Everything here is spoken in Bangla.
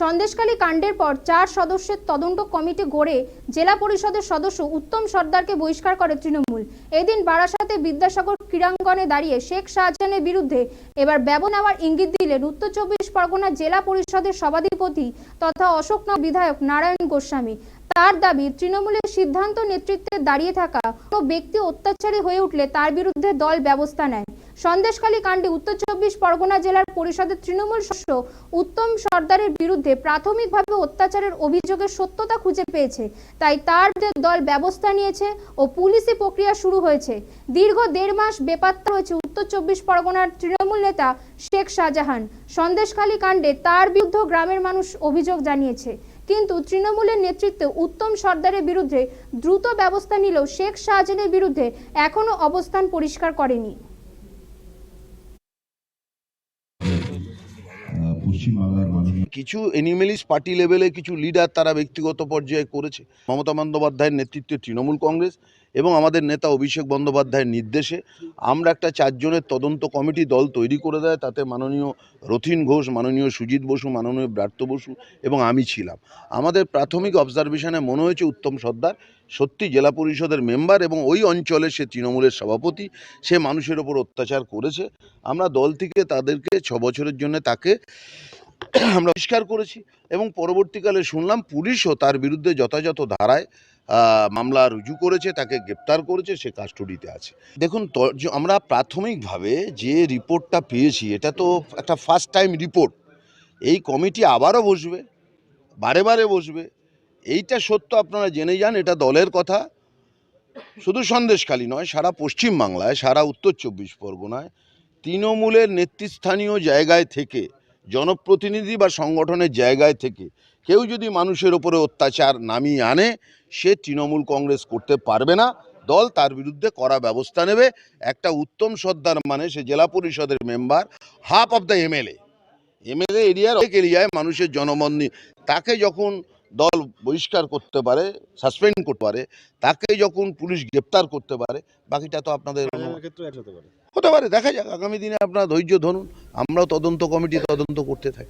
সন্দেশখালী কাণ্ডের পর চার সদস্যের তদন্ত কমিটি গড়ে জেলা পরিষদের সদস্য উত্তম সর্দারকে বহিষ্কার করে তৃণমূল। এদিন বারাসাতে বিদ্যাসাগর ক্রীড়াঙ্গনে দাঁড়িয়ে শেখ শাহজাহানের বিরুদ্ধে এবার ব্যবহার নেওয়ার ইঙ্গিত দিলেন উত্তর চব্বিশ পরগনা জেলা পরিষদের সভাধিপতি তথা অশোকনগর বিধায়ক নারায়ণ গোস্বামী। তার দাবি, তৃণমূলের সিদ্ধান্ত নেতৃত্বে দাঁড়িয়ে থাকা কোনো ব্যক্তি অত্যাচারী হয়ে উঠলে তার বিরুদ্ধে দল ব্যবস্থা নেয়। সন্দেশখালী কাণ্ডে উত্তর চব্বিশ পরগনা জেলার পরিষদের তৃণমূল সদস্য উত্তম সর্দারের বিরুদ্ধে প্রাথমিকভাবে অত্যাচারের অভিযোগের সত্যতা খুঁজে পেয়েছে। তাই তার দল ব্যবস্থা নিয়েছে ও পুলিশি প্রক্রিয়া শুরু হয়েছে। দীর্ঘ দেড় মাস বেপাত্তা হয়েছে উত্তর চব্বিশ পরগনার তৃণমূল নেতা শেখ শাহজাহান। সন্দেশখালী কাণ্ডে তার বিরুদ্ধে গ্রামের মানুষ অভিযোগ জানিয়েছে। কিন্তু তৃণমূলের নেতৃত্বে উত্তম সর্দারের বিরুদ্ধে দ্রুত ব্যবস্থা নিলেও শেখ শাহজাহানের বিরুদ্ধে এখনও অবস্থান পরিষ্কার করেনি। কিছু এনিমেলিস পার্টি লেভেলে কিছু লিডার তারা ব্যক্তিগত পর্যায়ে করেছে। মমতা বন্দ্যোপাধ্যায়ের নেতৃত্বে তৃণমূল কংগ্রেস এবং আমাদের নেতা অভিষেক বন্দ্যোপাধ্যায়ের নির্দেশে আমরা একটা চারজনের তদন্ত কমিটি দল তৈরি করে দেয়, তাতে মাননীয় রথিন ঘোষ, মাননীয় সুজিত বসু, মাননীয় ব্রাত্য বসু এবং আমি ছিলাম। আমাদের প্রাথমিক অবজারভেশনে মনে হয়েছে উত্তম সর্দার, সত্যি জেলা পরিষদের মেম্বার এবং ওই অঞ্চলে সে তৃণমূলের সভাপতি, সে মানুষের ওপর অত্যাচার করেছে। আমরা দল থেকে তাদেরকে ছ বছরের জন্য তাকে আমরা আবিষ্কার করেছি এবং পরবর্তীকালে শুনলাম পুলিশও তার বিরুদ্ধে যথাযথ ধারায় মামলা রুজু করেছে, তাকে গ্রেপ্তার করেছে, সে কাস্টডিতে আছে। দেখুন আমরা প্রাথমিকভাবে যে রিপোর্টটা পেয়েছি, এটা তো একটা ফার্স্ট টাইম রিপোর্ট এই কমিটি আবারও বসবে, বারে বারে বসবে। এইটা সত্য আপনারা জেনে যান, এটা দলের কথা। শুধু সন্দেশখালী নয়, সারা পশ্চিম বাংলায় সারা উত্তর চব্বিশ পরগনায়, তৃণমূলের নেতৃস্থানীয় জায়গায় থেকে, জনপ্রতিনিধি বা সংগঠনের জায়গায় থেকে কেউ যদি মানুষের ওপরে অত্যাচার নামিয়ে আনে সে তৃণমূল কংগ্রেস করতে পারবে না। দল তার বিরুদ্ধে করা ব্যবস্থা নেবে। একটা উত্তম সর্দার মানে সে জেলা পরিষদের member half of the MLA MLA এরিয়ার অনেক এরিয়ায় মানুষের জনমত নিয়ে তাকে যখন দল বহিষ্কার করতে পারে সাসপেন্ড করতে পারে তাকে যখন পুলিশ গ্রেপ্তার করতে পারে বাকিটা তো আপনাদের হতে পারে দেখা যাক। আগামী দিনে আপনারা ধৈর্য ধরুন আমরাও তদন্ত কমিটি তদন্ত করতে থাকি।